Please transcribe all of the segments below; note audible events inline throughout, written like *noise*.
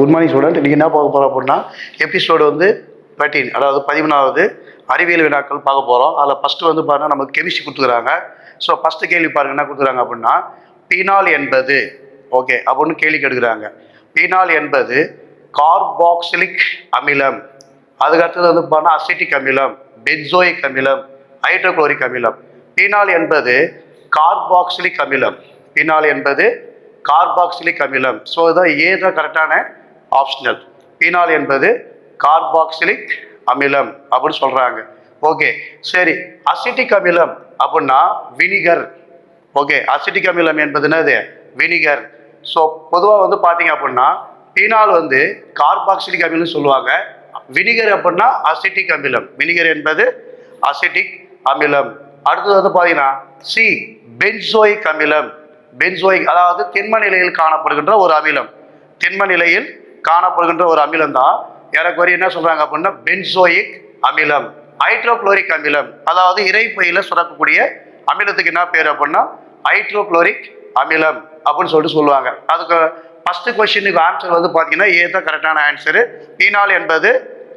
Good morning student நீங்கள் என்ன பார்க்க போகிறோம் அப்படின்னா எபிசோடு வந்து தேர்ட்டீன் அதாவது பதிமூணாவது அறிவியல் வினாக்கள் பார்க்க போகிறோம் அதில் ஃபஸ்ட்டு வந்து பாருங்கள் நமக்கு கெமிஸ்ட்ரி கொடுத்துக்கிறாங்க. ஸோ ஃபஸ்ட்டு கேள்வி பாருங்க என்ன கொடுக்குறாங்க அப்படின்னா பீனால் என்பது ஓகே அப்படின்னு கேள்வி கெடுக்கிறாங்க பீனால் என்பது கார்பாக்சிலிக் அமிலம். அதுக்கடுத்தது வந்து பாருன்னா அசிட்டிக் அமிலம் பென்சோயிக் அமிலம் ஹைட்ரோக்ளோரிக் அமிலம். பீனால் என்பது கார்பாக்சிலிக் அமிலம். பீனால் என்பது கார்பாக்சிலிக் அமிலம். ஸோ இதான் ஏ தான் கரெக்டான ஆப்ஷனல் பீனால் என்பது கார்பாக்சிலிக் அமிலம் அப்படின்னு சொல்கிறாங்க ஓகே சரி அசிட்டிக் அமிலம் அப்படின்னா வினிகர் ஓகே அசிட்டிக் அமிலம் என்பது என்னது? வினிகர் ஸோ பொதுவாக வந்து பார்த்தீங்க அப்படின்னா பீனால் வந்து கார்பாக்சிலிக் அமிலம் சொல்லுவாங்க. வினிகர் அப்படின்னா அசிட்டிக் அமிலம். வினிகர் என்பது அசிட்டிக் அமிலம். அடுத்தது வந்து பார்த்தீங்கன்னா சி பென்சோயிக் அமிலம். பென்சோயிக் அதாவது திண்ம நிலையில் காணப்படுகின்ற ஒரு அமிலம். திண்ம நிலையில் காணப்படுகின்ற ஒரு அமிலம் தான். ஏறக்குறைய என்ன சொல்றாங்க அப்படின்னா பென்சோயிக் அமிலம் ஹைட்ரோக்ளோரிக் அமிலம். அதாவது இறைப்பையில சுரக்கக்கூடிய அமிலத்துக்கு என்ன பேர் அப்படின்னா ஹைட்ரோக்ளோரிக் அமிலம் அப்படின்னு சொல்லிட்டு சொல்லுவாங்க. அதுக்கு ஃபர்ஸ்ட் கொஸ்டினுக்கு ஆன்சர் வந்து பார்த்தீங்கன்னா ஏ தான் கரெக்டான ஆன்சரு பீனால் என்பது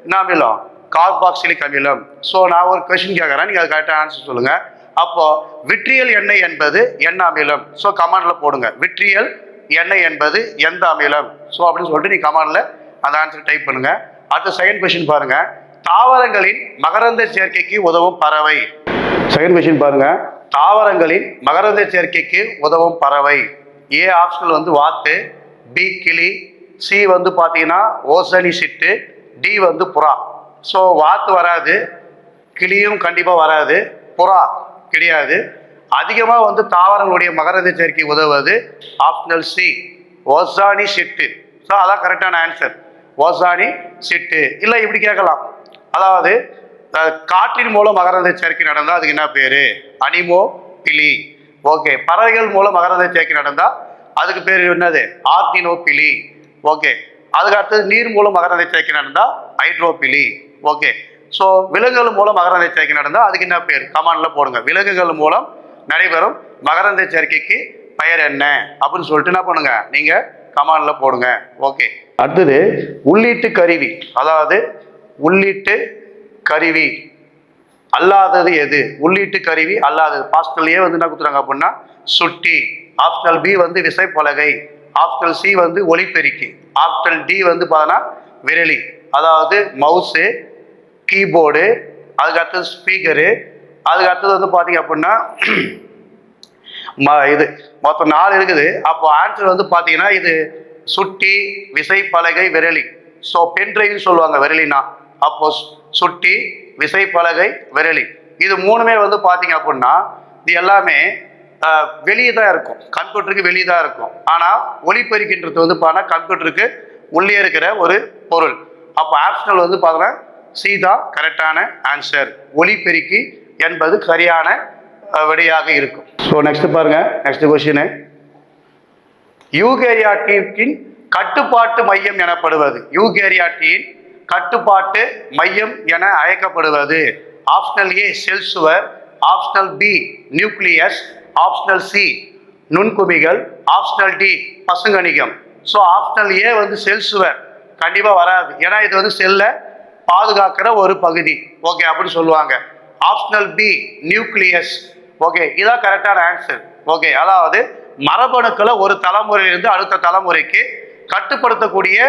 என்ன அமிலம்? கார்பாக்சிலிக் அமிலம். ஸோ நான் ஒரு கொஸ்டின் கேட்குறேன் நீங்கள் அது கரெக்டாக ஆன்சர் சொல்லுங்கள் அப்போது விட்ரியல் எண்ணெய் என்பது என்ன அமிலம்? ஸோ கமாண்டில் போடுங்க. விட்ரியல் எண்ணெய் என்பது எந்த அமிலம்? ஸோ அப்படின்னு சொல்லிட்டு நீ கமாண்டில் அந்த ஆன்சர் டைப் பண்ணுங்க. அடுத்த செகண்ட் கொஸ்டின் பாருங்க. தாவரங்களின் மகரந்த சேர்க்கைக்கு உதவும் பறவை. செகண்ட் கொஸ்டின் பாருங்க. தாவரங்களின் மகரந்த சேர்க்கைக்கு உதவும் பறவை. ஏ ஆப்ஷன் வந்து வாத்து பி கிளி சி வந்து பார்த்தீங்கன்னா ஓசனி சிட்டு டி வந்து புறா. ஸோ வாத்து வராது கிளியும் கண்டிப்பாக வராது புறா கிடையாது. அதிகமாக வந்து தாவரங்களுடைய மகரந்த சேர்க்கை உதவுவது ஆப்ஷனல் சி ஒசானி சிட்டு ஸோ அதான் கரெக்டான ஆன்சர் ஓசானி சிட்டு இல்லை இப்படி கேட்கலாம். அதாவது காற்றின் மூலம் மகரந்த சேர்க்கை நடந்தால் அதுக்கு என்ன பேர்? அனிமோ பிலி. ஓகே பறவைகள் மூலம் மகரந்த சேர்க்கை நடந்தால் அதுக்கு பேர் என்னது? ஆர்டினோ பிலி ஓகே அதுக்கு அடுத்தது நீர் மூலம் மகரந்த சேர்க்கை நடந்தால் ஹைட்ரோபிலி ஓகே ஸோ விலங்குகள் மூலம் மகரந்த சேர்க்கை நடந்தால் அதுக்கு என்ன பேர்? கமாண்டில் போடுங்க. விலங்குகள் மூலம் நடைபெறும் மகரந்த சேர்க்கைக்கு பெயர் என்ன? அப்படின்னு சொல்லிட்டு என்ன பண்ணுங்க? நீங்கள் கமான்ல போடுங்க. ஓகே அடுத்தது உள்ளீட்டு கருவி. அதாவது உள்ளீட்டு கருவி. அல்லாதது எது? உள்ளீட்டு கருவி அல்லாதது. பாஸ்டல்லையே வந்து என்ன கொடுத்துறாங்க அப்படின்னா சுட்டி. ஆப்ஷனல் பி வந்து விசைப்பலகை. ஆப்ஷனல் சி வந்து ஒளிப்பெருக்கி. ஆப்ஷனல் டி வந்து பார்த்தோன்னா விரலி. அதாவது மவுஸு கீபோர்டு அதுக்கு அடுத்தது ஸ்பீக்கரு அதுக்கு அடுத்தது வந்து பார்த்தீங்க அப்படின்னா ம இது மொத்தம் நாலு இருக்குது. அப்போ ஆன்சர் வந்து பார்த்தீங்கன்னா இது சுட்டி விசைப்பலகை விரலி. ஸோ பென் டிரைவ்னு சொல்லுவாங்க விரலினா. அப்போ சுட்டி விசைப்பலகை விரலி. இது மூணுமே வந்து பார்த்தீங்க அப்படின்னா இது எல்லாமே வெளியே தான் இருக்கும். கம்ப்யூட்டருக்கு வெளியே தான் இருக்கும். ஆனால் ஒளிப்பெருக்கின்றது வந்து பார்த்தா கம்ப்யூட்டருக்கு உள்ளே இருக்கிற ஒரு பொருள். அப்போ ஆப்ஷனல் வந்து பார்த்தோன்னா சி தான் கரெக்டான ஆன்சர் ஒளிப்பெருக்கி என்பது சரியான விடையாக இருக்கும். ஸோ நெக்ஸ்ட் பாருங்க நெக்ஸ்ட் கொஸ்டின் யூகேரியாட்டின் கட்டுப்பாட்டு மையம் எனப்படுவது. யூகேரியா டீன் கட்டுப்பாட்டு மையம் என அழைக்கப்படுவது. ஆப்ஷனல் ஏ செல் சுவர் optional B nucleus optional C நுண்குமிகள். Optional D பசுங்கணிகம் ஸோ ஆப்ஷனல் ஏ வந்து செல் சுவர் கண்டிப்பாக வராது. ஏன்னா இது வந்து செல்லை பாதுகாக்கிற ஒரு பகுதி. ஓகே அப்படின்னு சொல்லுவாங்க. ஆப்ஷனல் பி நியூக்ளியஸ் ஓகே இதான் கரெக்டான ஆன்சர் ஓகே அதாவது மரபணுக்களை ஒரு தலைமுறையிலிருந்து அடுத்த தலைமுறைக்கு கட்டுப்படுத்தக்கூடிய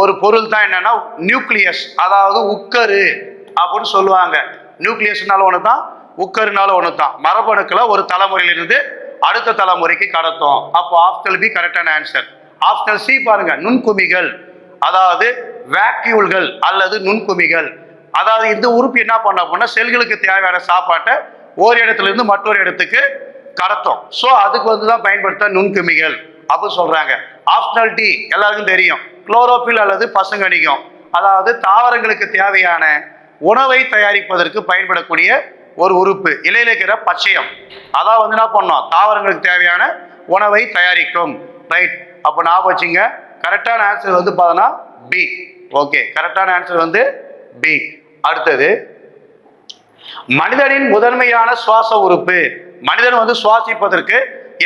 ஒரு பொருள் தான் என்னன்னா நியூக்ளியஸ் அதாவது உக்கரு அப்படின்னு சொல்லுவாங்க. நியூக்ளியஸ்னால ஒன்று தான் உக்கருனால ஒன்று தான் மரபணுக்களை ஒரு தலைமுறையிலிருந்து அடுத்த தலைமுறைக்கு கடத்தும். அப்போ ஆப்ஷனல் பி கரெக்டான ஆன்சர் ஆப்ஷனல் சி பாருங்க நுண்குமிகள். அதாவது வேக்யூல்கள் அல்லது நுண்குமிகள். அதாவது இந்த உறுப்பு என்ன பண்ண அப்படின்னா செல்களுக்கு தேவையான சாப்பாட்டை ஒரு இடத்துல இருந்து மற்றொரு இடத்துக்கு கடத்தும். ஸோ அதுக்கு வந்து தான் பயன்படுத்த நுண்குமிகள் அப்படின்னு சொல்றாங்க. ஆப்ஷனல் டி எல்லாருக்கும் தெரியும். குளோரோபில் அல்லது பசுங்கணிகம் அதாவது தாவரங்களுக்கு தேவையான உணவை தயாரிப்பதற்கு பயன்படக்கூடிய ஒரு உறுப்பு. இலையில இருக்கிற பச்சையம். அதான் வந்து என்ன பண்ணோம்? தாவரங்களுக்கு தேவையான உணவை தயாரிக்கும். ரைட் அப்போ ஞாபகம் வச்சுங்க. கரெக்டான ஆன்சர் வந்து பார்த்தோன்னா பி ஓகே கரெக்டான ஆன்சர் வந்து பி அடுத்தது மனிதனின் முதன்மையான சுவாச உறுப்பு. மனிதன் வந்து சுவாசிப்பதற்கு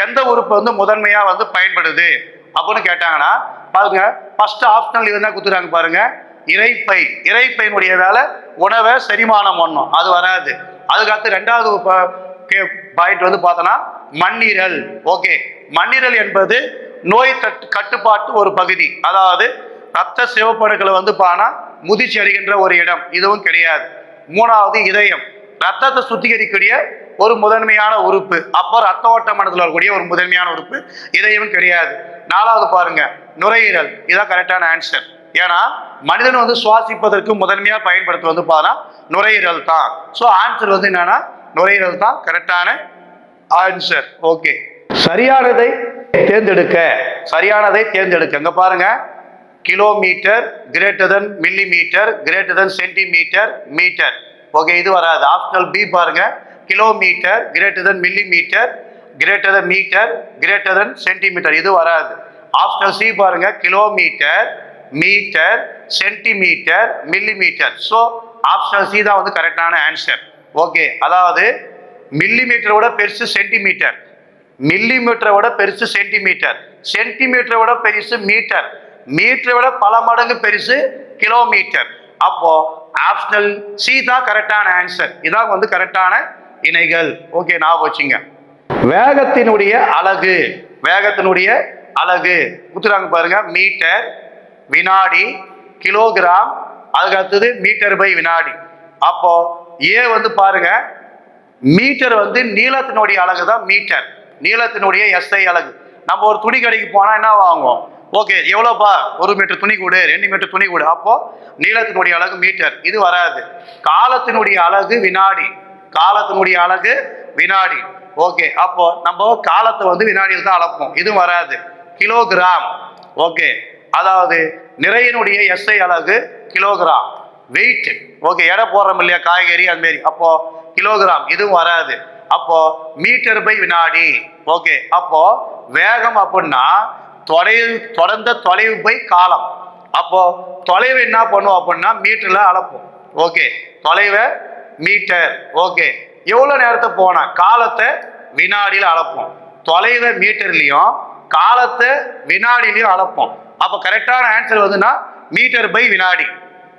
எந்த உறுப்பு வந்து முதன்மையா வந்து பயன்படுது? அப்படின்னு கேட்டாங்கன்னா பாருங்க ஃபர்ஸ்ட் ஆப்ஷனல் இதுதான் கொடுத்துறாங்க பாருங்க. இறைப்பை. இறைப்பையினுடைய வேலை உணவை செரிமானம் பண்ணும். அது வராது. அதுக்கடுத்து ரெண்டாவது பாயிண்ட் வந்து பார்த்தோன்னா மண்ணீரல். ஓகே மண்ணீரல் என்பது நோய் கட்டுப்பாட்டு ஒரு பகுதி. அதாவது ரத்த சிவப்பணுக்களை வந்து பானா முதிர்ச்சி அடைகின்ற ஒரு இடம். இதுவும் கிடையாது. மூணாவது இதயம். ரத்தத்தை சுத்திகரிக்கக்கூடிய ஒரு முதன்மையான உறுப்பு. அப்போ ரத்த ஓட்ட மண்டலத்தில் வரக்கூடிய ஒரு முதன்மையான உறுப்பு. இதயம் கிடையாது. நாலாவது பாருங்க. நுரையீரல். இதான் கரெக்டான ஆன்சர் ஏன்னா மனிதன் வந்து சுவாசிப்பதற்கு முதன்மையாக பயன்படுத்த வந்து பார்த்தா நுரையீரல் தான். ஸோ ஆன்சர் வந்து என்னன்னா நுரையீரல் தான் கரெக்டான ஆன்சர் ஓகே சரியானதை தேர்ந்தெடுக்க. சரியானதை தேர்ந்தெடுக்க. இங்க பாருங்க. Kilometre greater than millimetre greater than centimetre metre okay இது வராது. ஆப்ஷனல் பி பாருங்க. Kilometre greater than millimetre greater than metre greater than centimetre இது வராது. ஆப்ஷனல் சி பாருங்க. Kilometre metre centimetre millimetre so optional C தான் வந்து கரெக்டான ஆன்சர் ஓகே அதாவது மில்லி மீட்டரோட பெருசு சென்டிமீட்டர் மில்லி மீட்டரை விட பெருசு சென்டிமீட்டர் சென்டிமீட்டரை விட பெருசு மீட்டர் மீட்டரை விட பல மடங்கு பெருசு கிலோமீட்டர் அப்போ ஆப்ஷனல் சி தான் கரெக்டான ஆன்சர் இதான் வந்து கரெக்டான இணைகள். ஓகே நான் வச்சுங்க. வேகத்தினுடைய அலகு. வேகத்தினுடைய அழகு குத்துறாங்க பாருங்க மீட்டர் வினாடி கிலோகிராம் அதுக்கு அடுத்தது மீட்டர் பை வினாடி. அப்போ ஏ வந்து பாருங்க மீட்டர் வந்து நீளத்தினுடைய அழகு தான் மீட்டர். நீளத்தினுடைய எஸ்ஐ அழகு நம்ம ஒரு துணி கடைக்கு போனால் என்ன வாங்குவோம்? ஓகே எவ்வளோப்பா? ஒரு மீட்டர் துணி கூடு ரெண்டு மீட்டர் துணி கூடு. அப்போ நீளத்தினுடைய அழகு மீட்டர். இது வராது. காலத்தினுடைய அழகு வினாடி. காலத்தினுடைய அழகு வினாடி. ஓகே அப்போ நம்ம காலத்தை வந்து வினாடியில் தான் அளப்போம். இது வராது. கிலோகிராம். ஓகே அதாவது நிறையினுடைய எஸ்ஐ அழகு கிலோகிராம். வெயிட். ஓகே எடை போடுறோம் இல்லையா? காய்கறி அது மாதிரி அப்போ கிலோகிராம். இதுவும் வராது. அப்போ மீட்டர் பை வினாடி. ஓகே அப்போ வேகம் அப்படின்னா தொலைவு தொடர்ந்த தொலைவு பை காலம். அப்போ தொலைவு என்ன பண்ணுவோம் அப்படின்னா மீட்டர்ல அளப்போம். ஓகே தொலைவை மீட்டர் ஓகே எவ்வளோ நேரத்தை போனா காலத்தை வினாடியில் அளப்போம். தொலைவை மீட்டர்லையும் காலத்தை வினாடிலையும் அளப்போம். அப்போ கரெக்டான ஆன்சர் வந்துன்னா மீட்டர் பை வினாடி.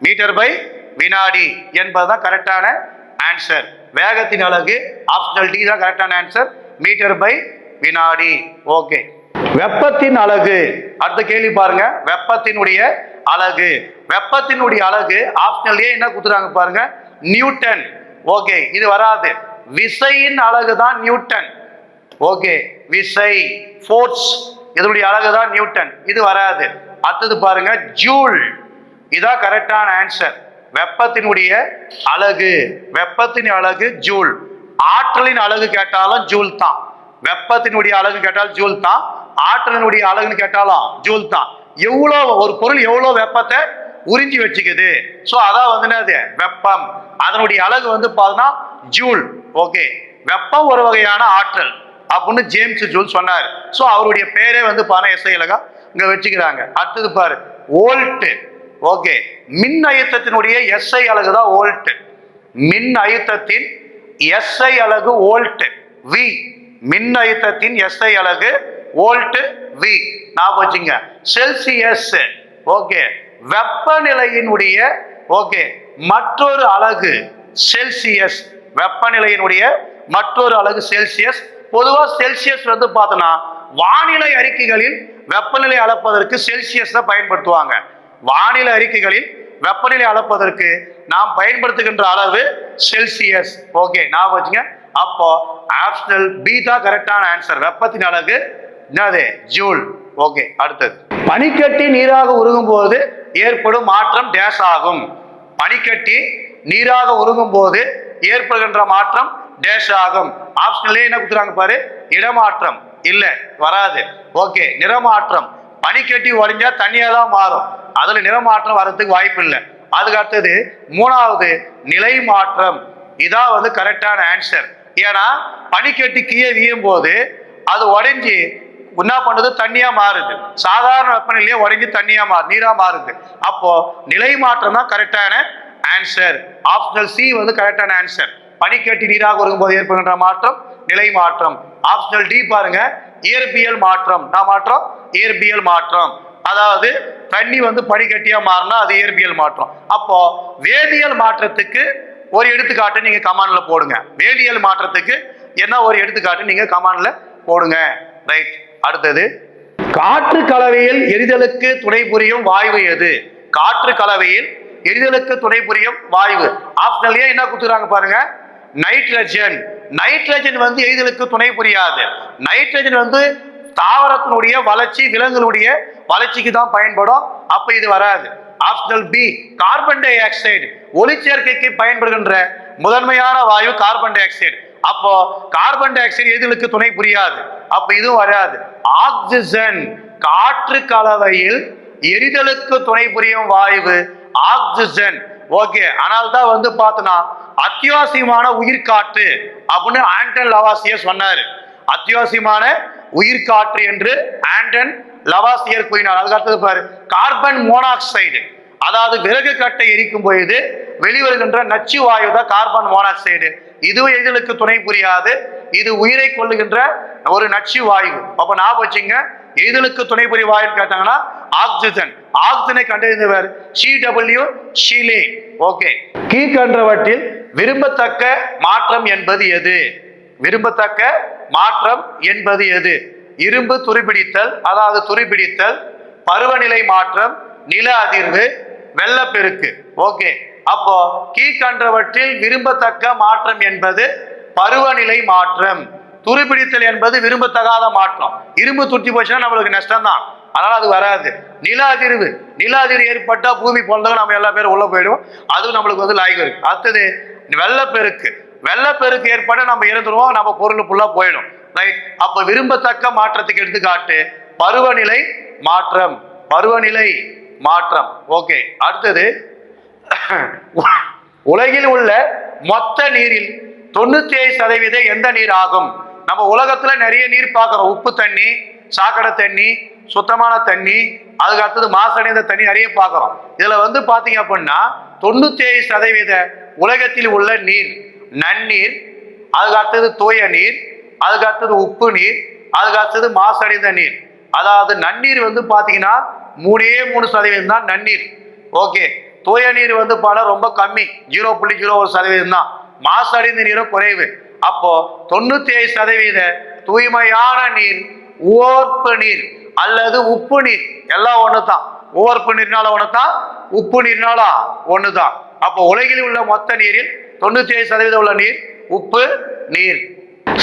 மீட்டர் பை வினாடி என்பதுதான் கரெக்டான ஆன்சர் வேகத்தின் அழகு ஆப்ஷனல் டி தான் கரெக்டான ஆன்சர் மீட்டர் பை வினாடி. ஓகே வெப்பத்தின் அழகு. அடுத்த கேள்வி பாருங்க. வெப்பத்தினுடைய அழகு. வெப்பத்தினுடைய அழகு ஆப்ஷனல் ஏ என்ன கொடுத்துறாங்க பாருங்க. நியூட்டன். ஓகே இது வராது. விசையின் அழகு தான் நியூட்டன். ஓகே விசை ஃபோர்ஸ் இதனுடைய அழகு தான் நியூட்டன். இது வராது. அடுத்தது பாருங்க ஜூல் இதான் கரெக்டான ஆன்சர் வெப்பத்தினுடைய அழகு. வெப்பத்தின் அழகு ஜூல் ஆற்றலின் அழகு கேட்டாலும் ஜூல் தான். வெப்பத்தினுடைய அழகு கேட்டாலும் ஜூல் தான். ஆற்றலினுடைய அழகுன்னு கேட்டாலும் ஜூல் தான். எவ்வளோ ஒரு பொருள் எவ்வளோ வெப்பத்தை உறிஞ்சி வச்சுக்குது. ஸோ அதான் வந்து என்னது? வெப்பம். அதனுடைய அழகு வந்து பார்த்தோன்னா ஜூல். ஓகே வெப்பம் ஒரு வகையான ஆற்றல். அப்படின்னு ஜேம்ஸ் ஜூல் சொன்னார். ஸோ அவருடைய பேரே வந்து பாருங்க எஸ்ஐ இலகா இங்கே வச்சுக்கிறாங்க. அடுத்தது பாரு ஓல்ட்டு ஓகே மின் அழுத்தத்தினுடைய எஸ்ஐ அழகு தான் ஓல்ட்டு மின் அழுத்தத்தின் எஸ்ஐ அலகு ஓல்ட்டு வி மின் அழுத்தத்தின் எஸ்ஐ அழகு வோல்ட் வி நான் வச்சுங்க. செல்சியஸ் ஓகே வெப்பநிலையினுடைய ஓகே மற்றொரு அலகு செல்சியஸ் வெப்பநிலையினுடைய மற்றொரு அலகு செல்சியஸ் பொதுவாக செல்சியஸ் வந்து பார்த்தோன்னா வானிலை அறிக்கைகளில் வெப்பநிலை அளப்பதற்கு செல்சியஸ் தான் பயன்படுத்துவாங்க. வானிலை அறிக்கைகளில் வெப்பநிலை அளப்பதற்கு நாம் பயன்படுத்துகின்ற அளவு செல்சியஸ் ஓகே நான் வச்சுங்க. அப்போ ஆப்ஷனல் பி தான் கரெக்டான ஆன்சர் வெப்பத்தின் அழகு என்னது? ஜூல். ஓகே அடுத்தது. பனிக்கட்டி நீராக உருகும் போது ஏற்படும் மாற்றம் டேஸ் ஆகும். பனிக்கட்டி நீராக உருகும் போது ஏற்படுகின்ற மாற்றம் டேஷ் ஆகும். ஆப்ஷனலே என்ன கொடுத்துறாங்க பாரு? இடமாற்றம். இல்ல வராது. ஓகே நிறமாற்றம். பனிக்கட்டி உறைஞ்சா தண்ணியா தான் மாறும். அதுல நிறமாற்றம் வர்றதுக்கு வாய்ப்பு இல்லை. அதுக்கு அடுத்தது மூணாவது நிலை மாற்றம். இதான் வந்து கரெக்டான ஆன்சர் ஏன்னா பனிக்கட்டி கீழே வீயும் போது அது உடைஞ்சு என்ன பண்ணுது தண்ணியா மாறுது. சாதாரண வெப்பநிலையே உறங்கி தண்ணியா மாறு நீரா மாறுது. அப்போ நிலை மாற்றம் தான் கரெக்டான ஆன்சர் ஆப்ஷனல் சி வந்து கரெக்டான ஆன்சர் பனிக்கட்டி நீராக வரும்போது ஏற்படுகின்ற மாற்றம் நிலை மாற்றம். ஆப்ஷனல் டி பாருங்க இயற்பியல் மாற்றம். நான் மாற்றம்? இயற்பியல் மாற்றம். அதாவது தண்ணி வந்து பனிக்கட்டியா மாறினா அது இயற்பியல் மாற்றம். அப்போ வேதியியல் மாற்றத்துக்கு ஒரு எடுத்துக்காட்டு நீங்க கமான்ல போடுங்க. வேதியியல் மாற்றத்துக்கு என்ன ஒரு எடுத்துக்காட்டு நீங்க கமான்ல போடுங்க. ரைட் அடுத்தது காற்று கலவையில் எரிதலுக்கு துணை புரியும் வாய்வு எது? காற்று கலவையில் எரிதலுக்கு துணை புரியும் வாய்வு. ஆப்ஷன்லயே என்ன கொடுத்துறாங்க பாருங்க? நைட்ரஜன் நைட்ரஜன் வந்து எரிதலுக்கு துணை புரியாது. நைட்ரஜன் வந்து தாவரத்தினுடைய வளர்ச்சி விலங்குகளுடைய வளர்ச்சிக்கு தான் பயன்படும். அப்ப இது வராது. Optional B carbon dioxide ஒளிச்சேர்க்கைக்கு பயன்படுகின்ற முதன்மையான வாயு கார்பன் டை ஆக்சைடு அப்போ கார்பன் டை ஆக்சைடு எதிலுக்கு துணை புரியாது? அப்ப இதுவும் வராது. ஆக்சிஜன் காற்று கலவையில் எரிதலுக்கு துணை புரியும் வாயு ஆக்சிஜன் ஓகே ஆனால் தான் வந்து பார்த்தோன்னா அத்தியாவசியமான உயிர்காற்று அப்படின்னு ஆண்டன் லவாசியர் சொன்னாரு. அத்தியாவசியமான உயிர்காற்று என்று ஆண்டன் லவாசியர் கூறினார். அதுக்கடுத்தது பாரு கார்பன் மோனாக்சைடு அதாவது விறகு கட்டை எரிக்கும் பொழுது வெளிவருகின்ற நச்சு வாயு தான் கார்பன் மோனாக்சைடு இதுவும் எதிலுக்கு துணை புரியாது. இது உயிரை கொள்ளுகின்ற ஒரு நச்சு வாயு. அப்ப நான் வச்சுங்க எதிலுக்கு துணை புரி கேட்டாங்கன்னா ஆக்சிஜன். ஆக்சிஜனை கண்டறிந்தவர் சி டபிள்யூ ஷிலே. ஓகே. கீழ்கன்றவற்றில் விரும்பத்தக்க மாற்றம் என்பது எது? விரும்பத்தக்க மாற்றம் என்பது எது? இரும்பு துருப்பிடித்தல் அதாவது துருப்பிடித்தல் பருவநிலை மாற்றம் நில அதிர்வு வெள்ளப்பெருக்கு. ஓகே. அப்போ கீழ்கண்டவற்றில் விரும்பத்தக்க மாற்றம் என்பது பருவநிலை மாற்றம். துருப்பிடித்தல் என்பது விரும்பத்தகாத மாற்றம். இரும்பு துட்டி போச்சுன்னா நம்மளுக்கு நஷ்டம் தான் அதனால் அது வராது. நில அதிர்வு நில அதிர்வு ஏற்பட்டால் பூமி பிறந்தவங்க நம்ம எல்லா பேரும் உள்ளே போயிடும் அதுவும் நம்மளுக்கு வந்து லாய்க்கு இருக்கு. அடுத்தது வெள்ளப்பெருக்கு. வெள்ளப்பெருக்கு ஏற்பட நம்ம இறந்துருவோம். நம்ம பொருள் ஃபுல்லாக போயிடும். ரைட் அப்போ விரும்பத்தக்க மாற்றத்துக்கு எடுத்துக்காட்டு பருவநிலை மாற்றம். பருவநிலை மாற்றம். ஓகே அடுத்தது *coughs* உலகில் உள்ள மொத்த நீரில் தொண்ணூத்தி ஏழு சதவீதம் எந்த நீர் ஆகும்? நம்ம உலகத்துல நிறைய நீர் பார்க்கிறோம். உப்பு தண்ணி சாக்கடை தண்ணி சுத்தமான தண்ணி அதுக்கு அடுத்தது மாசடைந்த தண்ணி நிறைய பார்க்கிறோம். இதுல வந்து பாத்தீங்க அப்படின்னா தொண்ணூத்தி ஏழு சதவீத உலகத்தில் உள்ள நீர் நன்னீர் அதுக்கு அடுத்தது தூய நீர் அதுக்கு அடுத்தது உப்பு நீர் அதுக்கு அடுத்தது மாசடைந்த நீர். அதாவது நன்னீர் வந்து பாத்தீங்கன்னா மூணே மூணு சதவீதம் தான் நன்னீர். ஓகே. தூய நீர் வந்து பாடம் ரொம்ப கம்மி. ஜீரோ புள்ளி ஜீரோ ஒரு சதவீதம் தான். மாசடைந்த நீரும் குறைவு. அப்போ தொண்ணூத்தி ஏழு சதவீத தூய்மையான நீர் உவர்ப்பு நீர் அல்லது உப்பு நீர் எல்லாம் ஒன்று தான் உவர்ப்பு நீர்னால ஒன்று தான் உப்பு நீர்னால ஒன்று தான் அப்போ உலகில் உள்ள மொத்த நீரில் தொண்ணூத்தி ஏழு சதவீதம் உள்ள நீர் உப்பு நீர்.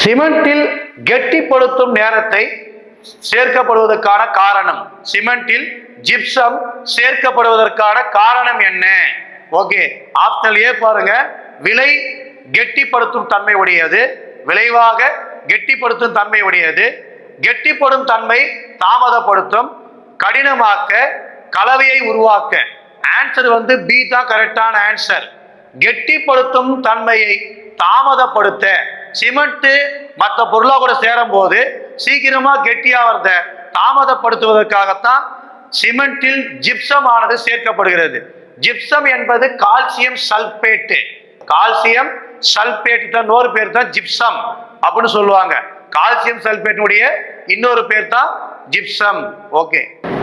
சிமெண்டில் கெட்டிப்படுத்தும் நேரத்தை சேர்க்கப்படுவதற்கான காரணம். சிமெண்டில் ஜிப்சம் சேர்க்கப்படுவதற்கான காரணம் என்ன? ஓகே ஆப்ஷனல் ஏ பாருங்க. விலை கெட்டிப்படுத்தும் தன்மை உடையது. விளைவாக கெட்டிப்படுத்தும் தன்மை உடையது. கெட்டிப்படும் தன்மை தாமதப்படுத்தும். கடினமாக்க கலவையை உருவாக்க. ஆன்சர் வந்து பி தான் கரெக்டான ஆன்சர் கெட்டிப்படுத்தும் தன்மையை தாமதப்படுத்த. சிமெண்ட் மற்ற பொருளா கூட சேரும் போது சீக்கிரமா கெட்டியாவத தாமதப்படுத்துவதற்காகத்தான் சிமெண்டில் ஜிப்சம் ஆனது சேர்க்கப்படுகிறது. ஜிப்சம் என்பது கால்சியம் சல்பேட்டு. கால்சியம் சல்பேட் தான் இன்னொரு பேர் தான் ஜிப்சம் அப்படின்னு சொல்லுவாங்க. கால்சியம் சல்பேட்டினுடைய இன்னொரு பேர் தான் ஜிப்சம். ஓகே.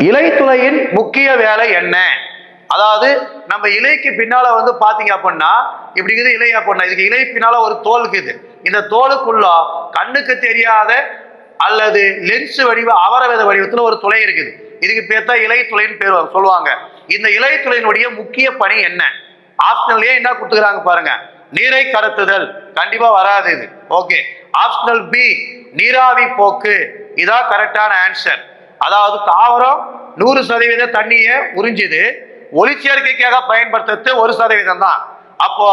இலைத்துளையின் முக்கிய வேலை என்ன? அதாவது நம்ம இலைக்கு பின்னால வந்து பாத்தீங்க அப்படின்னா இப்படி இருக்குது இலை அப்படின்னா இதுக்கு இலை பின்னால ஒரு தோல் இருக்குது. இந்த தோலுக்குள்ள கண்ணுக்கு தெரியாத அல்லது லென்ஸ் வடிவ அவரவேத வடிவத்தில் ஒரு துளை இருக்குது. இதுக்கு பேர் தான் இலை துளைன்னு பேர் சொல்லுவாங்க. இந்த இலை துளையினுடைய முக்கிய பணி என்ன? ஆப்ஷனல்லே என்ன கொடுத்துக்கிறாங்க பாருங்க. நீரை கடத்துதல். கண்டிப்பா வராது இது. ஓகே ஆப்ஷனல் பி நீராவி போக்கு. இதான் கரெக்டான ஆன்சர் அதாவது தாவரம் நூறு சதவீத தண்ணியை உறிஞ்சுது. ஒளிச்சேர்க்கைக்காக பயன்படுத்துறது ஒரு சதவீதம் தான். அப்போ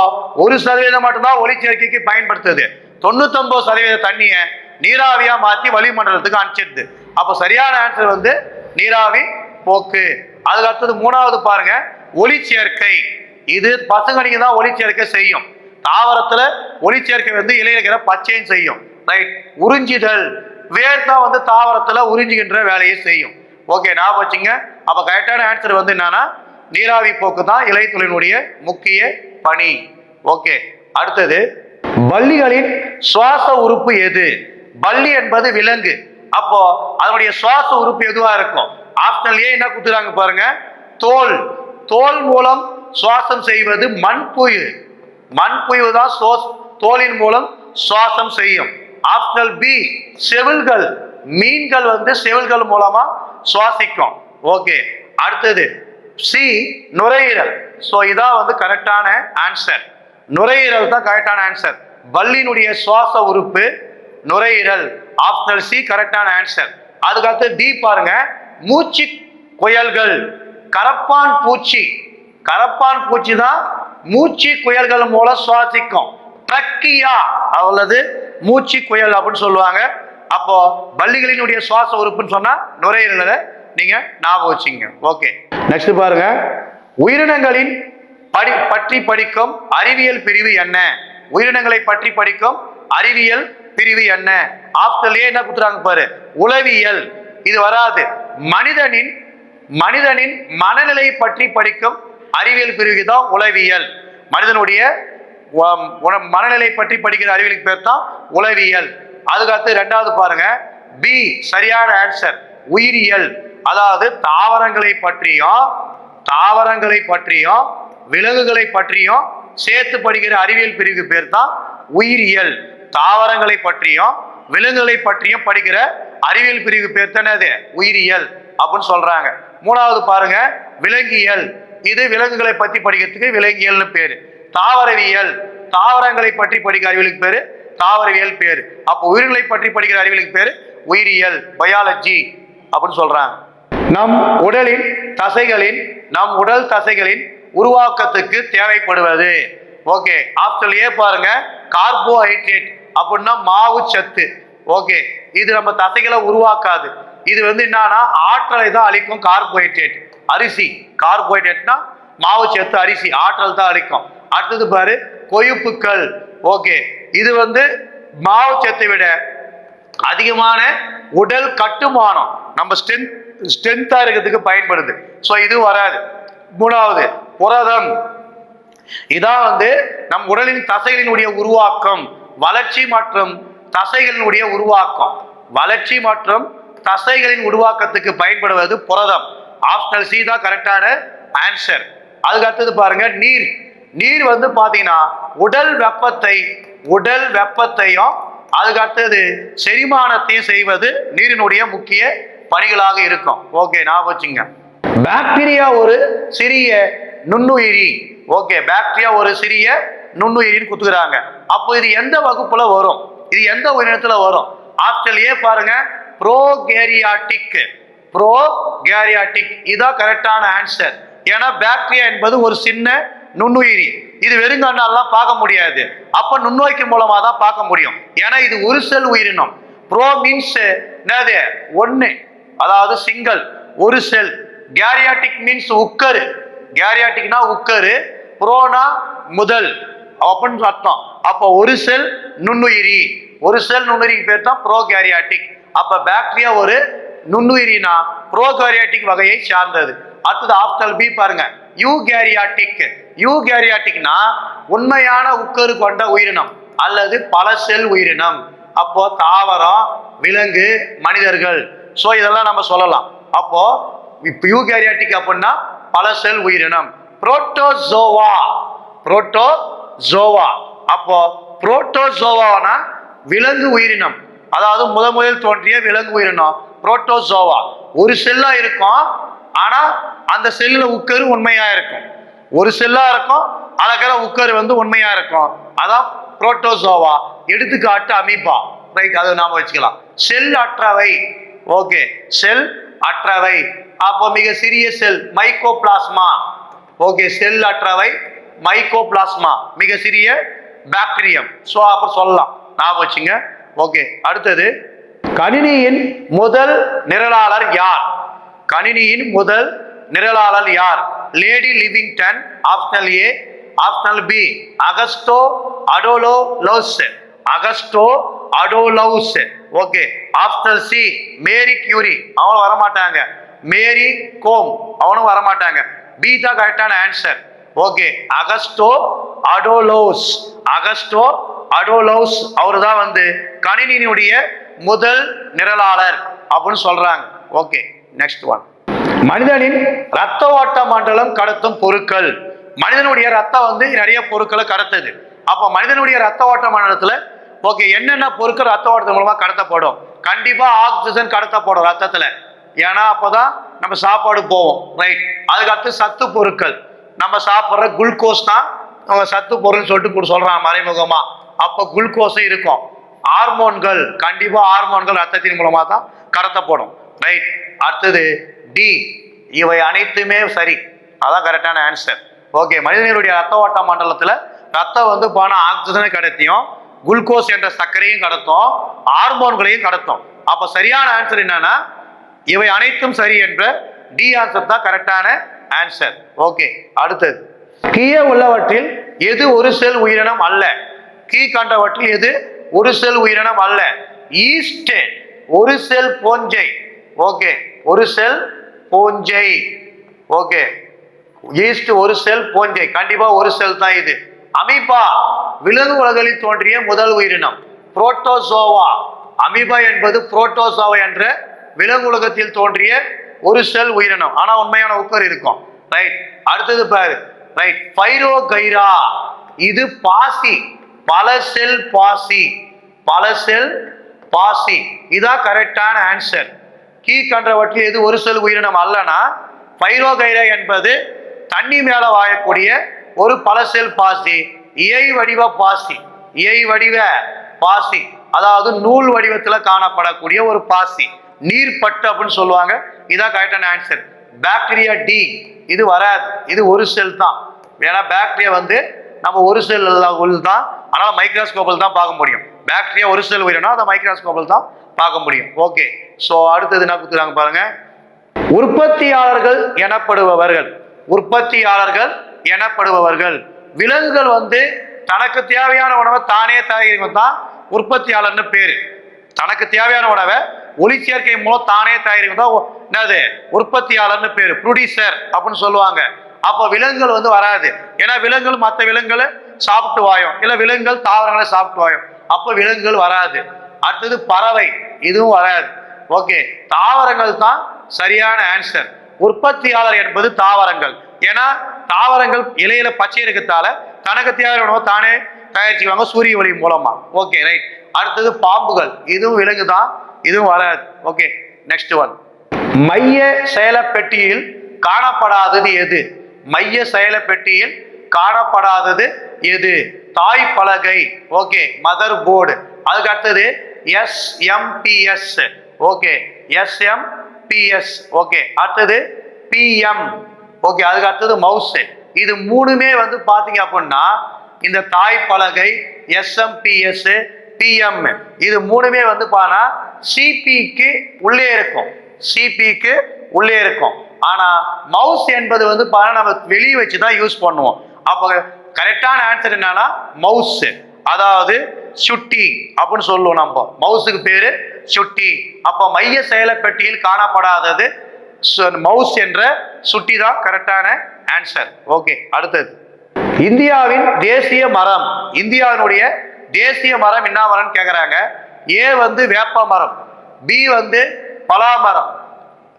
ஒரு சதவீதம் மட்டும்தான் ஒளிச்சேர்க்கைக்கு பயன்படுத்துது. தொண்ணூத்தொன்பது சதவீத தண்ணியை நீராவியா மாற்றி வளிமண்டலத்துக்கு அனுப்பிச்சிடுது. அப்போ சரியான ஆன்சர் வந்து நீராவி போக்கு. அதுக்கு அடுத்தது மூணாவது பாருங்க ஒளிச்சேர்க்கை இது பசுங்கடிக்கு தான் ஒளிச்சேர்க்கை செய்யும். தாவரத்துல ஒளிச்சேர்க்கை வந்து இலையில பச்சையும் செய்யும். ரைட் உறிஞ்சிதல். வேர் தான் வந்து தாவரத்துல உறிஞ்சுகின்ற வேலையை செய்யும். ஓகே நான் வச்சுங்க. அப்ப கரெக்டான ஆன்சர் வந்து என்னன்னா நீராவி போக்கு தான் இலைத்துளினுடைய முக்கிய பணி. ஓகே அடுத்தது வள்ளிகளின் சுவாச உறுப்பு எது? பல்லி என்பது விலங்கு. அப்போ அதனுடைய சுவாச உறுப்பு எதுவா இருக்கும்? ஆப்ஷனல் ஏ என்ன கொடுத்துறாங்க பாருங்க. தோல். தோல் மூலம் சுவாசம் செய்வது மண்புயு மண்புயு தான் தோலின் மூலம் சுவாசம் செய்யும். ஆப்ஷனல் பி செவில்கள். மீன்கள் வந்து செவில்கள் மூலமா சுவாசிக்கும். ஓகே. அடுத்தது சி நுரையீரல். ஸோ இதான் வந்து கரெக்டான ஆன்சர் நுரையீரல் தான் கரெக்டான ஆன்சர் பல்லினுடைய சுவாச உறுப்பு நுரையீரல். ஆப்ஷனல் சி கரெக்டான ஆன்சர் அதுக்கடுத்து டி பாருங்க. மூச்சு குயல்கள். கரப்பான் பூச்சி. கரப்பான் பூச்சி தான் மூச்சு குயல்கள் மூலம் சுவாசிக்கும். ட்ரக்கியா அல்லது மூச்சு குயல் அப்படின்னு சொல்லுவாங்க. அப்போ பள்ளிகளினுடைய சுவாச உறுப்புன்னு சொன்னா நுரையீரலை நீங்க ஞாபகம் வச்சுங்க ஓகே நெக்ஸ்ட் பாருங்க. உயிரினங்களின் படி பற்றி படிக்கும் அறிவியல் பிரிவு என்ன? உயிரினங்களை பற்றி படிக்கும் அறிவியல் பிரிவு என்ன? ஆப்ஷன்லயே என்ன கொடுத்துறாங்க பாரு. உளவியல். இது வராது. மனிதனின் மனிதனின் மனநிலை பற்றி படிக்கும் அறிவியல் பிரிவு தான் உளவியல். மனிதனுடைய மனநிலை பற்றி படிக்கிற அறிவியலுக்கு பேர் தான் உளவியல். அதுக்கடுத்து ரெண்டாவது பாருங்க. பி சரியான ஆன்சர் உயிரியல். அதாவது தாவரங்களை பற்றியும் தாவரங்களை பற்றியும் விலங்குகளை பற்றியும் சேர்த்து படிக்கிற அறிவியல் பிரிவுக்கு பேர் தான் உயிரியல். தாவரங்களை பற்றியும் விலங்குகளை பற்றியும் படிக்கிற அறிவியல் பிரிவு பேர் தானே அது? உயிரியல் அப்படின்னு சொல்றாங்க. மூணாவது பாருங்க விலங்கியல். இது விலங்குகளை பற்றி படிக்கிறதுக்கு விலங்கியல்னு பேரு. தாவரவியல். தாவரங்களை பற்றி படிக்கிற அறிவியலுக்கு பேரு தாவரவியல் பேரு. அப்போ உயிர்களை பற்றி படிக்கிற அறிவியலுக்கு பேரு உயிரியல் பயாலஜி அப்படின்னு சொல்றாங்க. நம் உடலின் தசைகளின் நம் உடல் தசைகளின் உருவாக்கத்துக்கு தேவைப்படுவது. ஓகே ஆப்ஷன் ஏ பாருங்க. கார்போஹைட்ரேட் அப்படின்னா மாவு சத்து. ஓகே இது நம்ம தசைகளை உருவாக்காது. இது வந்து என்னன்னா ஆற்றலை தான் அளிக்கும் கார்போஹைட்ரேட் அரிசி கார்போஹைட்ரேட்னா மாவு சத்து அரிசி ஆற்றல் தான் அளிக்கும் அடுத்தது பாரு கொழுப்புக்கள் ஓகே இது வந்து மாவு சத்தை விட அதிகமான உடல் கட்டுமானம். நம்ம ஸ்ட்ரென்த் ஸ்ட்ரென்த்தா இருக்கிறதுக்கு பயன்படுது. ஸோ இது வராது. மூணாவது புரதம். இதான் வந்து நம் உடலின் தசைகளினுடைய உருவாக்கம் வளர்ச்சி மற்றும் தசைகளினுடைய உருவாக்கம். வளர்ச்சி மற்றும் தசைகளின் உருவாக்கத்துக்கு பயன்படுவது புரதம். ஆப்ஷனல் சி தான் கரெக்டான ஆன்சர் அதுக்கு அடுத்தது பாருங்க நீர். நீர் வந்து பார்த்தீங்கன்னா உடல் வெப்பத்தை உடல் வெப்பத்தையும் அதுக்கு அடுத்தது செரிமானத்தையும் செய்வது நீரினுடைய முக்கிய பணிகளாக இருக்கும். ஓகே நான் வச்சுங்க. பாக்டீரியா ஒரு சிறிய நுண்ணுயிரி. ஓகே பாக்டீரியா ஒரு சிறிய நுண்ணுயிரின்னு குத்துக்கிறாங்க அப்போ இது எந்த வகுப்புல வரும்? இது எந்த உயிரினத்துல வரும்? ஆப்ஷன் ஏ பாருங்க. ப்ரோகேரியாட்டிக் ப்ரோகேரியாட்டிக் இதான் கரெக்டான ஆன்சர் ஏன்னா பாக்டீரியா என்பது ஒரு சின்ன நுண்ணுயிரி. இது வெறுங்கண்ணாலாம் பார்க்க முடியாது. அப்ப நுண்ணோக்கி மூலமா தான் பார்க்க முடியும். ஏன்னா இது ஒரு செல் உயிரினம். ப்ரோ மீன்ஸ் என்னது? ஒன்று அதாவது சிங்கிள் ஒரு செல். கேரியாட்டிக் மீன்ஸ் உக்கரு. கேரியாட்டிக்னா உக்கரு ப்ரோனா முதல். அப்படின்னு அர்த்தம். அப்போ ஒரு செல் நுண்ணுயிரி. ஒரு செல் நுண்ணுயிரிக்கு பேர் தான் ப்ரோகேரியாட்டிக் அப்ப பாக்டீரியா ஒரு நுண்ணுயிரினா ப்ரோகேரியாட்டிக் வகையை சார்ந்தது. அடுத்தது ஆப்டல் பி பாருங்க. யூ கேரியாட்டிக்கு யூ கேரியாட்டிக்னா உண்மையான உக்கரு கொண்ட உயிரினம் அல்லது பல செல் உயிரினம். அப்போ தாவரம் விலங்கு மனிதர்கள். ஸோ இதெல்லாம் நம்ம சொல்லலாம். அப்போ இப்போ யூ கேரியாட்டிக் அப்படின்னா பல செல் உயிரினம் புரோட்டோசோவா. புரோட்டோசோவா. அப்போ புரோட்டோசோவானா விலங்கு உயிரினம் அதாவது முத முதல் தோன்றிய விலங்கு உயிரினம் புரோட்டோசோவா. ஒரு செல்லா இருக்கும் ஆனா அந்த செல்லில் உக்கரு உண்மையா இருக்கும். ஒரு செல்லா இருக்கும் அழகிற உக்கரு வந்து உண்மையா இருக்கும். அதான் புரோட்டோசோவா. எடுத்துக்காட்டு அமீபா. ரைட் அதை நாம வச்சுக்கலாம். செல் அற்றவை. ஓகே செல் அற்றவை. அப்போ மிக சிறிய செல் மைக்கோபிளாஸ்மா ஓகே செல் அற்றவை மைக்கோபிளாஸ்மா மிக சிறிய பாக்டீரியம் ஸோ அப்போ சொல்லலாம். ஞாபகம் வச்சுங்க. ஓகே அடுத்தது கணினியின் முதல் நிரலாளர் யார்? கணினியின் முதல் நிரலாளர் யார்? Lady Livingston optional A optional B Augusta அடோலோ loves Augusta அடோலவுஸ் okay optional C Marie Curie அவனும் வரமாட்டாங்க. மேரி கோம். அவனும் வரமாட்டாங்க. பி தான் கரெக்டான ஆன்சர் ஓகே. அகஸ்டோ அடோலோஸ். அகஸ்டோ அடோலோஸ் அவர் தான் வந்து கணினியினுடைய முதல் நிரலாளர் அப்படின்னு சொல்றாங்க. ஓகே. நெக்ஸ்ட் ஒன் மனிதனின் ரத்த ஓட்ட மண்டலம் கடத்தும் பொருட்கள். மனிதனுடைய ரத்தம் வந்து நிறைய பொருட்களை கடத்துது. அப்ப மனிதனுடைய ரத்த ஓட்ட மண்டலத்துல ஓகே என்னென்ன பொருட்கள் ரத்த ஓட்டத்தின் மூலமா கடத்தப்படும்? கண்டிப்பா ஆக்சிஜன் கடத்தப்படும் ரத்தத்துல ஏன்னா அப்போதான் நம்ம சாப்பாடு போவோம் ரைட் அதுக்கடுத்து சத்து பொருட்கள். நம்ம சாப்பிட்ற குளுக்கோஸ் தான் அவங்க சத்து பொருள்னு சொல்லிட்டு கூட சொல்றாங்க மறைமுகமா. அப்போ குளுக்கோஸும் இருக்கும். ஹார்மோன்கள் கண்டிப்பா ஹார்மோன்கள் ரத்தத்தின் மூலமா தான் கடத்தப்படும் ரைட் அடுத்தது டி இவை அனைத்துமே சரி. அதான் கரெக்டான ஆன்சர் ஓகே மனிதனுடைய ரத்த ஓட்ட மண்டலத்துல ரத்தம் வந்து போன ஆக்சிஜனை கடத்தியும் குளுக்கோஸ் என்ற சர்க்கரையும் கடத்தும் ஹார்மோன்களையும் கடத்தும். அப்ப சரியான ஆன்சர் என்னன்னா இவை அனைத்தும் சரி என்ற டி ஆன்சர் தான் கரெக்டான ஆன்சர் ஓகே அடுத்தது. கீழே உள்ளவற்றில் எது ஒரு செல் உயிரினம் அல்ல? கீ கண்டவற்றில் எது ஒரு செல் உயிரினம் அல்ல? ஈஸ்ட் ஒரு செல் போஞ்சை. ஓகே ஒரு செல் போஞ்சை. ஓகே ஈஸ்ட் ஒரு செல் போஞ்சை. கண்டிப்பா ஒரு செல் தான் இது. அமீபா விலங்கு உலகில் தோன்றிய முதல் உயிரினம். புரோட்டோசோவா. அமீபா என்பது புரோட்டோசோவா என்ற விலங்கு உலகத்தில் தோன்றிய ஒரு செல் உயிரினம். ஆனா உண்மையான உக்கர் இருக்கும். ரைட் அடுத்தது பாரு. ரைட் பைரோகைரா இது பாசி. பல செல் பாசி. பல செல் பாசி. இதான் கரெக்டான ஆன்சர் கீ கன்றவற்றில் எது ஒரு செல் உயிரினம் அல்லனா பைரோகைரா என்பது தண்ணி மேல வாழக்கூடிய ஒரு பல செல் பாசி. இயை வடிவ பாசி. இயை வடிவ பாசி. அதாவது நூல் வடிவத்தில் காணப்படக்கூடிய ஒரு பாசி. நீர் பட்டு அப்படின்னு சொல்லுவாங்க. இதான் கரெக்டான ஆன்சர் பாக்டீரியா டி இது வராது. இது ஒரு செல் தான். ஏன்னா பாக்டீரியா வந்து நம்ம ஒரு செல் உள் தான் ஆனால் மைக்ரோஸ்கோப்பில் தான் பார்க்க முடியும். பாக்டீரியா ஒரு செல் உயிரினா அதை மைக்ரோஸ்கோப்பில் தான் பார்க்க முடியும். ஓகே ஸோ அடுத்தது என்ன கொடுத்துருக்காங்க பாருங்க. உற்பத்தியாளர்கள் எனப்படுபவர்கள். உற்பத்தியாளர்கள் எனப்படுபவர்கள். விலங்குகள் வந்து தனக்கு தேவையான உணவை தானே தயாரிக்கும் தான் உற்பத்தியாளர்னு பேர். தனக்கு தேவையான உணவை ஒளி சேர்க்கை மூலம் தானே தயாரிக்க தான் என்னது உற்பத்தியாளர்னு பேர் ப்ரொடியூசர் அப்படின்னு சொல்லுவாங்க. அப்போ விலங்குகள் வந்து வராது. ஏன்னா விலங்குகள் மற்ற விலங்குகளை சாப்பிட்டு வாயும். இல்லை விலங்குகள் தாவரங்களை சாப்பிட்டு வாயும். அப்போ விலங்குகள் வராது. அடுத்தது பறவை இதுவும் வராது. ஓகே தாவரங்கள் தான் சரியான ஆன்சர் உற்பத்தியாளர் என்பது தாவரங்கள். ஏன்னா தாவரங்கள் இலையில பச்சை இருக்கத்தால தனக்கு தேவையான தானே தயாரிச்சுக்குவாங்க சூரிய ஒளி மூலமா. ஓகே ரைட் அடுத்தது பாம்புகள் இதுவும் விலங்கு தான் இதுவும் வராது. ஓகே நெக்ஸ்ட் ஒன் மைய செயல பெட்டியில் காணப்படாதது எது? மைய செயல பெட்டியில் காணப்படாதது எது? தாய் பலகை. ஓகே மதர் போர்டு அதுக்கு அடுத்தது எஸ்எம்பிஎஸ் ஓகே எஸ்எம்பிஎஸ் ஓகே அடுத்தது பிஎம் ஓகே அதுக்கு அடுத்தது மவுஸ் இது மூணுமே வந்து பாத்தீங்க அப்படின்னா இந்த தாய் பலகை எஸ்எம்பிஎஸ் பிஎம் இது மூணுமே வந்து பானா சிபிக்கு உள்ளே இருக்கும். சிபிக்கு உள்ளே இருக்கும். ஆனா மவுஸ் என்பது வந்து பார்த்தா நம்ம வெளியே வச்சு தான் யூஸ் பண்ணுவோம். அப்போ கரெக்டான ஆன்சர் என்னன்னா மவுஸ் அதாவது சுட்டி அப்படின்னு சொல்லுவோம் நம்ம. மவுஸுக்கு பேரு சுட்டி. அப்போ மைய செயலப்பட்டியில் காணப்படாதது மவுஸ் என்ற சுட்டி தான் கரெக்டான ஆன்சர் ஓகே அடுத்தது. இந்தியாவின் தேசிய மரம். இந்தியாவினுடைய தேசிய மரம் என்ன மரம்னு கேட்குறாங்க ஏ வந்து வேப்ப மரம் பி வந்து பலாமரம்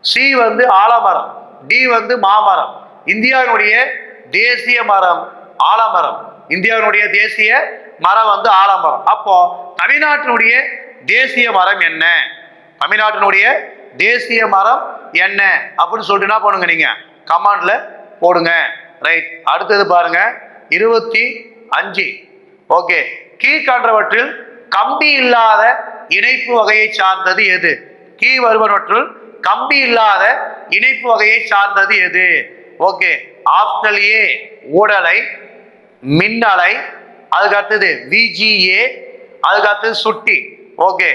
சி வந்து ஆலமரம் டி வந்து மாமரம். இந்தியாவினுடைய தேசிய மரம் ஆலமரம். இந்தியாவினுடைய தேசிய மரம் வந்து ஆலமரம். அப்போ தமிழ்நாட்டினுடைய தேசிய மரம் என்ன? தமிழ்நாட்டினுடைய தேசிய மரம் என்ன? அப்படின்னு சொல்லிட்டு என்ன பண்ணுங்க நீங்க? கமாண்ட்ல போடுங்க. ரைட் அடுத்தது பாருங்க. இருபத்தி அஞ்சு. ஓகே கீழ்கண்டவற்றில் கம்பி இல்லாத இணைப்பு வகையை சார்ந்தது எது? கீ வருவனவற்றுள் கம்பி இல்லாத இணைப்பு வகையை சார்ந்தது எது? ஓகே ஆப்டல் ஏ ஊடலை மின்னலை அதுக்கு அடுத்தது விஜிஏ அதுக்கு அடுத்தது சுட்டி. ஓகே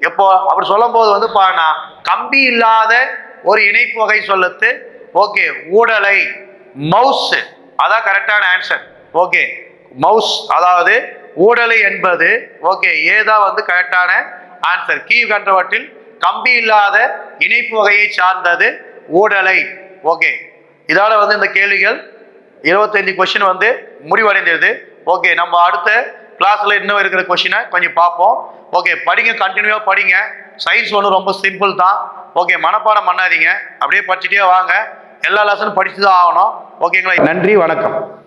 எப்போ? அப்படி சொல்லும் போது வந்து பாருனா கம்பி இல்லாத ஒரு இணைப்பு வகை சொல்லுத்து ஓகே ஊடலை மவுஸ் அதான் கரெக்டான ஆன்சர் ஓகே மவுஸ் அதாவது ஊடலை என்பது ஓகே ஏதா வந்து கரெக்டான ஆன்சர் கீவ் கண்டவற்றில் கம்பி இல்லாத இணைப்பு வகையை சார்ந்தது ஊடலை. ஓகே இதால வந்து இந்த கேள்விகள் இருபத்தஞ்சு கொஸ்டின் வந்து முடிவடைந்தது. ஓகே நம்ம அடுத்த கிளாஸில் இன்னும் இருக்கிற கொஷினை கொஞ்சம் பார்ப்போம். ஓகே படிங்க கண்டினியூவாக படிங்க. சயின்ஸ் ஒன்று ரொம்ப சிம்பிள் தான். ஓகே மனப்பாடம் பண்ணாதீங்க. அப்படியே படிச்சுட்டே வாங்க. எல்லா லெசனும் படித்து தான் ஆகணும். ஓகேங்களா நன்றி வணக்கம்.